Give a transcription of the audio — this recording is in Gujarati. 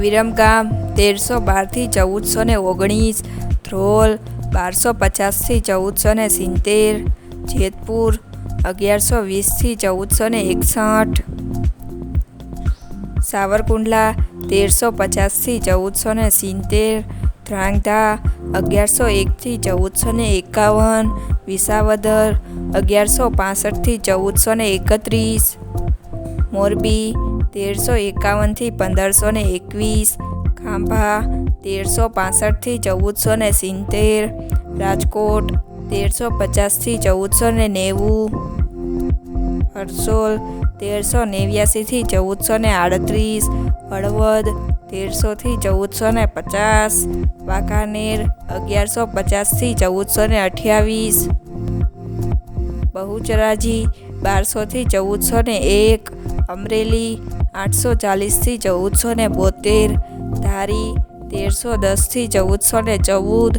વિરમગામ, તેરસો બારથી ચૌદસો ને ઓગણીસ, ધ્રોલ, બારસો પચાસથી ચૌદસો ને સિત્તેર, જેતપુર, અગિયારસો વીસથી ચૌદસો ને એકસઠ. સાવરકુંડલા, તેરસો પચાસથી ચૌદસો ને સિત્તેર. ધ્રાંગધા અગિયારસો એકથી ચૌદસો ને એકાવન. વિસાવદર, અગિયારસો પાસઠથી ચૌદસો ને એકત્રીસ. મોરબી તેરસો એકાવનથી પંદરસો ને એકવીસ, ખાંભા તેરસો પાસઠથી ચૌદસો ને સિત્તેર, રાજકોટ તેરસો પચાસથી ચૌદસો ને નેવું, હરસોલ તેરસો નેવ્યાસીથી ચૌદસો ને આડત્રીસ, હળવદ તેરસોથી ચૌદસો ને પચાસ, વાંકાનેર અગિયારસો પચાસથી ચૌદસો ને અઠ્યાવીસ, બહુચરાજી બારસોથી ચૌદસો ને એક, અમરેલી આઠસો ચાલીસથી ચૌદસો ને બોતેર ધારી તેરસો દસથી ચૌદસો ને ચૌદ.